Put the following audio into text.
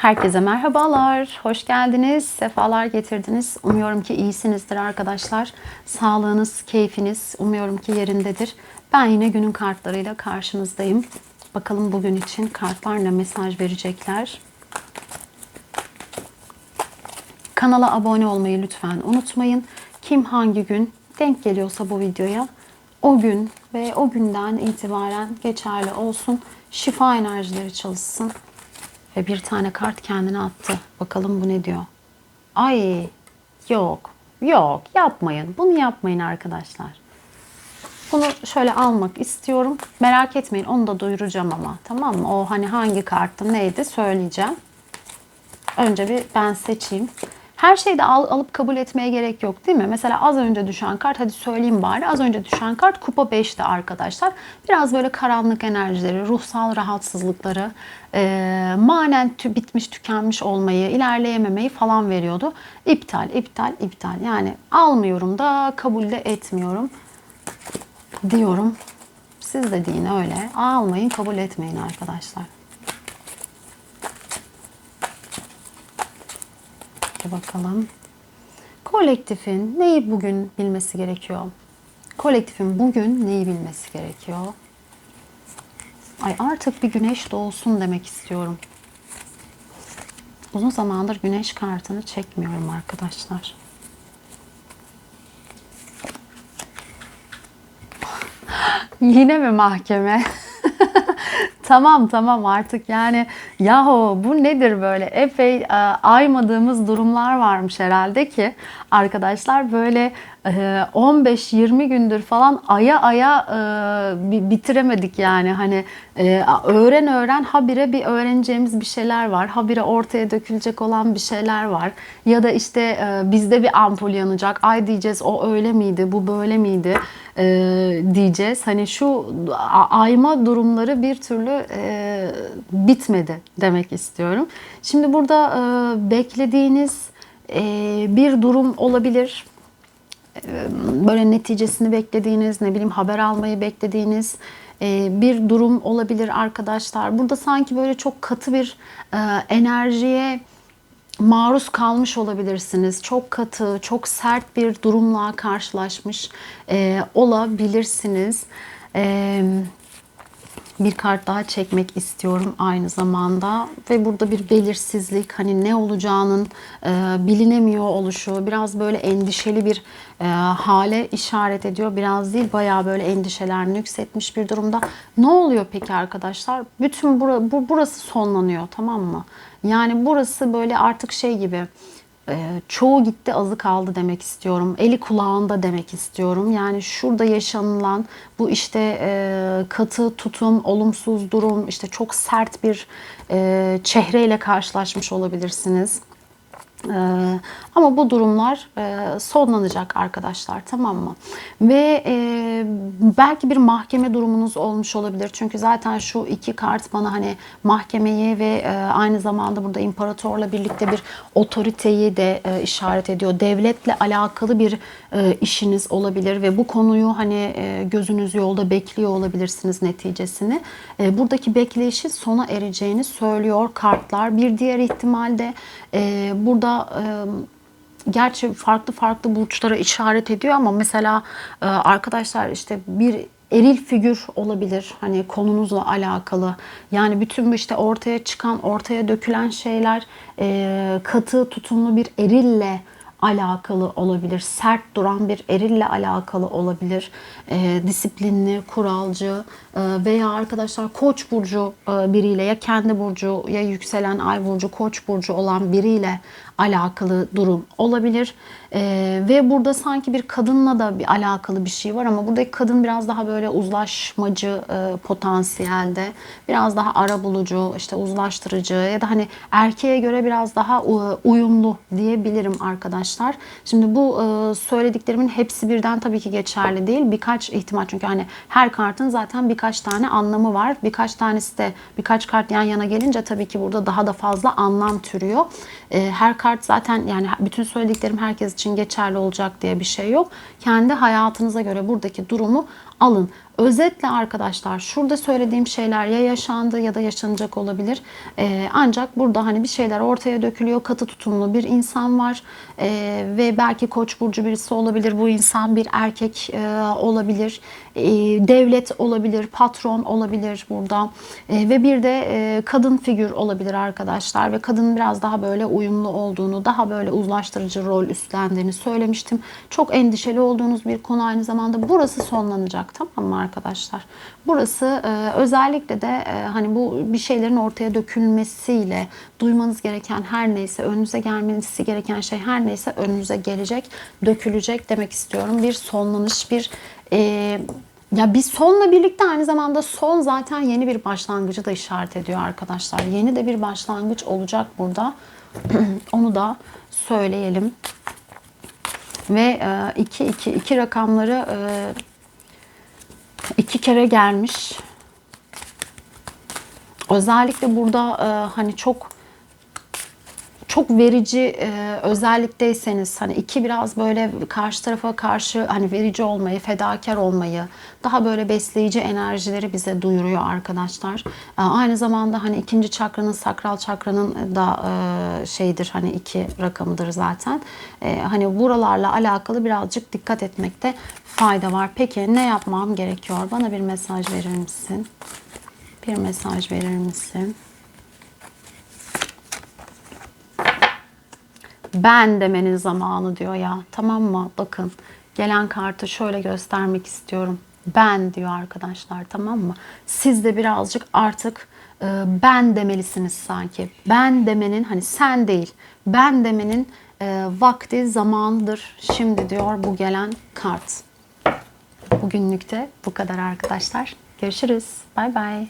Herkese merhabalar, hoş geldiniz, sefalar getirdiniz. Umuyorum ki iyisinizdir arkadaşlar. Sağlığınız, keyfiniz umuyorum ki yerindedir. Ben yine günün kartlarıyla karşınızdayım. Bakalım bugün için kartlar ne mesaj verecekler. Kanala abone olmayı lütfen unutmayın. Kim hangi gün denk geliyorsa bu videoya o gün ve o günden itibaren geçerli olsun. Şifa enerjileri çalışsın. Ve bir tane kart kendine attı. Bakalım bu ne diyor? Ay yok yok yapmayın. Bunu yapmayın arkadaşlar. Bunu şöyle almak istiyorum. Merak etmeyin onu da duyuracağım ama tamam mı? O hani hangi karttı neydi söyleyeceğim. Önce bir ben seçeyim. Her şeyi de al, alıp kabul etmeye gerek yok değil mi? Mesela az önce düşen kart hadi söyleyeyim bari. Az önce düşen kart kupa 5'ti arkadaşlar. Biraz böyle karanlık enerjileri, ruhsal rahatsızlıkları, e, manen tü, bitmiş tükenmiş olmayı, ilerleyememeyi falan veriyordu. İptal, iptal, iptal. Yani almıyorum da kabul de etmiyorum diyorum. Siz de deyin öyle. Almayın, kabul etmeyin arkadaşlar. Hadi bakalım. Kolektifin neyi bugün bilmesi gerekiyor? Kolektifin bugün neyi bilmesi gerekiyor? Ay artık bir güneş doğsun demek istiyorum. Uzun zamandır güneş kartını çekmiyorum arkadaşlar. Yine mi mahkeme? tamam tamam artık yani yahu bu nedir böyle? Epey e, aymadığımız durumlar varmış herhalde ki arkadaşlar böyle 15-20 gündür falan aya aya bitiremedik yani. Hani öğren öğren habire bir öğreneceğimiz bir şeyler var. Habire ortaya dökülecek olan bir şeyler var. Ya da işte bizde bir ampul yanacak. Ay diyeceğiz o öyle miydi? Bu böyle miydi? Diyeceğiz. Hani şu ayma durumları bir türlü bitmedi demek istiyorum. Şimdi burada beklediğiniz bir durum olabilir. Böyle neticesini beklediğiniz, ne bileyim haber almayı beklediğiniz bir durum olabilir arkadaşlar. Burada sanki böyle çok katı bir enerjiye maruz kalmış olabilirsiniz. Çok katı, çok sert bir durumla karşılaşmış olabilirsiniz. Bir kart daha çekmek istiyorum aynı zamanda. Ve burada bir belirsizlik hani ne olacağının e, bilinemiyor oluşu biraz böyle endişeli bir e, hale işaret ediyor. Biraz değil bayağı böyle endişeler yükseltmiş bir durumda. Ne oluyor peki arkadaşlar? Bütün bura, bu, burası sonlanıyor tamam mı? Yani burası böyle artık şey gibi çoğu gitti azı kaldı demek istiyorum. Eli kulağında demek istiyorum. Yani şurada yaşanılan bu işte e, katı tutum, olumsuz durum, işte çok sert bir e, çehreyle karşılaşmış olabilirsiniz. Ee, ama bu durumlar e, sonlanacak arkadaşlar tamam mı? Ve e, belki bir mahkeme durumunuz olmuş olabilir. Çünkü zaten şu iki kart bana hani mahkemeyi ve e, aynı zamanda burada imparatorla birlikte bir otoriteyi de işaret ediyor. Devletle alakalı bir işiniz olabilir ve bu konuyu hani gözünüz yolda bekliyor olabilirsiniz neticesini. Buradaki bekleyişi sona ereceğini söylüyor kartlar. Bir diğer ihtimalde burada gerçi farklı farklı burçlara işaret ediyor ama mesela arkadaşlar işte bir eril figür olabilir hani konunuzla alakalı yani bütün bu işte ortaya çıkan ortaya dökülen şeyler katı tutumlu bir erille alakalı olabilir. Sert duran bir erille alakalı olabilir. E, disiplinli, kuralcı e, veya arkadaşlar koç burcu e, biriyle ya kendi burcu ya yükselen ay burcu koç burcu olan biriyle alakalı durum olabilir. E, ve burada sanki bir kadınla da bir alakalı bir şey var ama buradaki kadın biraz daha böyle uzlaşmacı e, potansiyelde. Biraz daha ara bulucu, işte uzlaştırıcı ya da hani erkeğe göre biraz daha uyumlu diyebilirim arkadaşlar. Şimdi bu e, söylediklerimin hepsi birden tabii ki geçerli değil. Birkaç ihtimal çünkü hani her kartın zaten birkaç tane anlamı var. Birkaç tanesi de birkaç kart yan yana gelince tabii ki burada daha da fazla anlam türüyor. E, her kart zaten yani bütün söylediklerim herkes için geçerli olacak diye bir şey yok. Kendi hayatınıza göre buradaki durumu alın. Özetle arkadaşlar şurada söylediğim şeyler ya yaşandı ya da yaşanacak olabilir. Ee, ancak burada hani bir şeyler ortaya dökülüyor. Katı tutumlu bir insan var Ee, ve belki koç burcu birisi olabilir. Bu insan bir erkek e, olabilir, Ee, devlet olabilir, patron olabilir burada Ee, ve bir de e, kadın figür olabilir arkadaşlar ve kadının biraz daha böyle uyumlu olduğunu, daha böyle uzlaştırıcı rol üstlendiğini söylemiştim. Çok endişeli olduğunuz bir konu aynı zamanda burası sonlanacak tamam mı arkadaşlar? Burası e, özellikle de e, hani bu bir şeylerin ortaya dökülmesiyle duymanız gereken her neyse önünüze gelmesi gereken şey her neyse önünüze gelecek, dökülecek demek istiyorum. Bir sonlanış, bir e, ya bir sonla birlikte aynı zamanda son zaten yeni bir başlangıcı da işaret ediyor arkadaşlar. Yeni de bir başlangıç olacak burada. Onu da söyleyelim. Ve 2 2 2 rakamları e, iki kere gelmiş. Özellikle burada e, hani çok çok verici e, özellikteyseniz hani iki biraz böyle karşı tarafa karşı hani verici olmayı, fedakar olmayı, daha böyle besleyici enerjileri bize duyuruyor arkadaşlar. E, aynı zamanda hani ikinci çakranın, sakral çakranın da e, şeydir hani iki rakamıdır zaten. E, hani buralarla alakalı birazcık dikkat etmekte fayda var. Peki ne yapmam gerekiyor? Bana bir mesaj verir misin? Bir mesaj verir misin? Ben demenin zamanı diyor ya. Tamam mı? Bakın gelen kartı şöyle göstermek istiyorum. Ben diyor arkadaşlar tamam mı? Siz de birazcık artık e, ben demelisiniz sanki. Ben demenin hani sen değil. Ben demenin e, vakti zamanıdır. Şimdi diyor bu gelen kart. Bugünlük de bu kadar arkadaşlar. Görüşürüz. Bay bay.